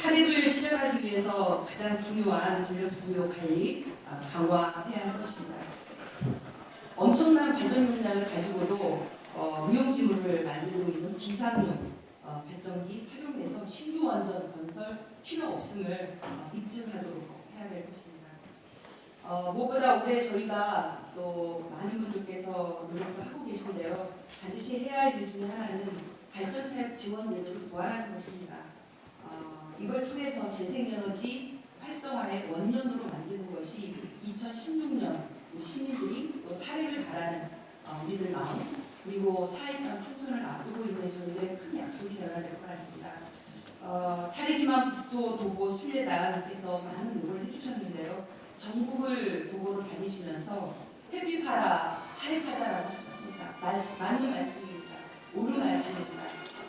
탈핵을 실현하기 위해서 가장 중요한 전력 수요 관리 어, 강화해야 할 것입니다. 엄청난 발전 용량을 가지고도 어, 무용지물을 만들고 있는 비상용 어, 발전기 활용해서 신규 원전 건설 필요 없음을 어, 입증하도록 해야 될 것입니다. 어, 무엇보다 올해 저희가 또 많은 분들께서 노력을 하고 계신데요. 반드시 해야 할 일 중에 하나는 발전차액 지원 제도를 부활하는 것입니다. 어, 이걸 통해서 재생에너지 활성화의 원년으로 만드는 것이 2016년 우리 시민들이 또 탈핵을 바라는 어, 우리들 마음 그리고 사회상 총선을 앞두고 있는 저희들의 큰 약속이 되어야 될 것 같습니다. 어, 탈핵이만 국토 도보 순례단께서 많은 노력을 해주셨는데요. 전국을 도보로 다니시면서 햇빛파라 탈핵하자라고 하셨습니다. 말씀, 맞는 말씀입니다. 옳은 말씀입니다.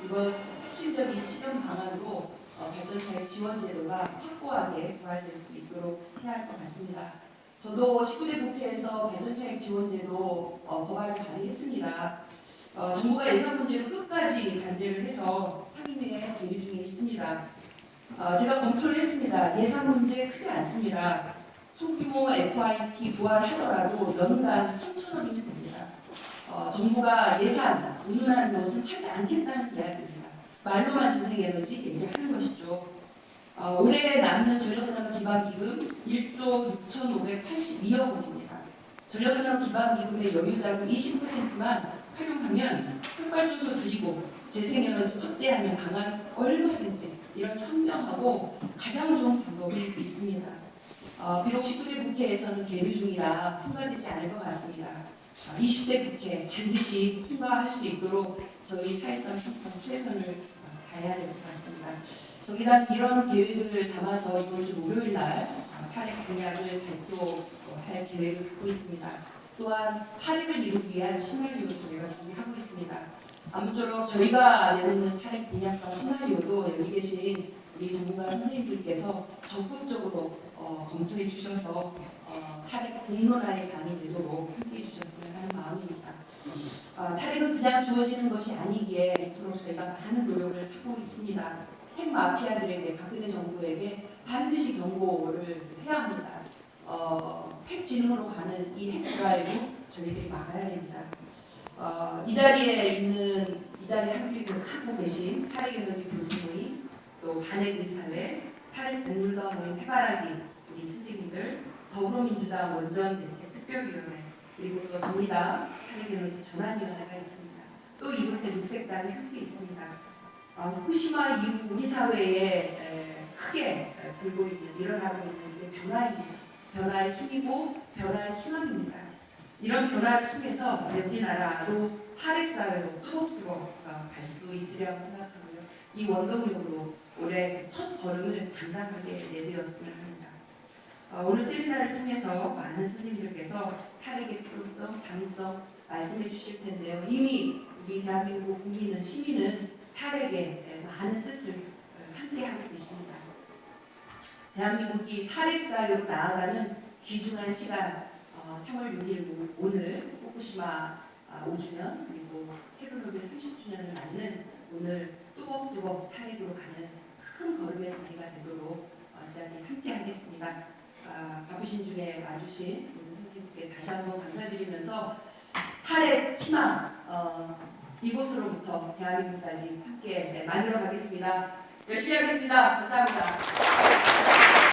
이건 핵심적인 실현 방안으로 어, 발전차의 지원 제도가 확고하게 부활될 수 있도록 해야 할 것 같습니다. 저도 19대 국회에서 발전차액 지원제도 어, 법안을 발의했습니다. 어, 정부가 예산 문제를 끝까지 반대를 해서 상임위에 계류 중에 있습니다. 어, 제가 검토를 했습니다. 예산 문제 크지 않습니다. 소규모 FIT 부활하더라도 연간 3천억이면 됩니다. 어, 정부가 예산 운운하는 것은 하지 않겠다는 이야기입니다. 말로만 재생 에너지 얘기하는 것이죠. 어, 올해 남는 전력산업 기반 기금 1조 6,582억 원입니다. 전력산업 기반 기금의 여유 자금 20%만 활용하면 흑발준소 줄이고 재생에너지 확대하는 방안 얼마든지 이런 현명하고 가장 좋은 방법이 있습니다. 어, 비록 19대 국회에서는 계류 중이라 통과되지 않을 것 같습니다. 어, 20대 국회 반드시 통과할 수 있도록 저희 사회성 협상 최선을 어, 다해야 될 것 같습니다. 저기다 이런 계획을 담아서 이번 주 목요일 날 어, 탈핵 공약을 발표할 계획을 갖고 있습니다. 또한 탈핵을 이루기 위한 시나리오도 저희가 준비하고 있습니다. 아무쪼록 저희가 내놓는 탈핵 공약과 시나리오도 여기 계신 우리 전문가 선생님들께서 적극적으로 어, 검토해 주셔서 어, 탈핵 공론화의 장이 되도록 함께해 주셨으면 하는 마음입니다. 어, 탈핵은 그냥 주어지는 것이 아니기에 앞으로 저희가 많은 노력을 하고 있습니다. 핵 마피아들에게 박근혜 정부에게 반드시 경고를 해야 합니다. 어, 핵 진흥으로 가는 이 핵 드라이브 저희들이 막아야 됩니다. 어, 이 자리에 있는 이 자리에 함께 하고 계신 탈핵에너지 교수모임 또 탄핵의사회 탈핵 국물과 모임 해바라기 우리 선생님들 더불어민주당 원전 대책 특별위원회 그리고 또 정의당 탈핵에너지 전환위원회가 있습니다. 또 이곳에 녹색당이 함께 있습니다. 어, 후쿠시마 이후 우리 사회에 에, 크게 에, 불고 있는 일어나고 있는 게 변화입니다. 변화의 힘이고 변화의 희망입니다. 이런 변화를 통해서 우리나라도 탈핵 사회로 뚜벅뚜벅 어, 갈수 있으리라고 생각하고요. 이 원동력으로 올해 첫 걸음을 당당하게 내디었으면 합니다. 어, 오늘 세미나를 통해서 많은 선생님들께서 탈핵의 필요성, 당위성 말씀해 주실 텐데요. 이미 우리 대한민국 국민은 시민은 탈핵에 많은 뜻을 어, 함께하고 계십니다. 대한민국이 탈핵 사회로 나아가는 귀중한 시간 어, 3월 6일 오늘 후쿠시마 아, 5주년 그리고 체르노빌 30주년을 맞는 오늘 뚜벅뚜벅 탈핵으로 가는 큰 걸음의 자리가 되도록 어, 이 자리에 함께 하겠습니다. 아, 바쁘신 중에 와주신 모든 선생님께 다시 한번 감사드리면서 탈핵 희망 어, 이곳으로부터 대한민국까지 함께 네, 만들어 가겠습니다. 열심히 하겠습니다. 감사합니다.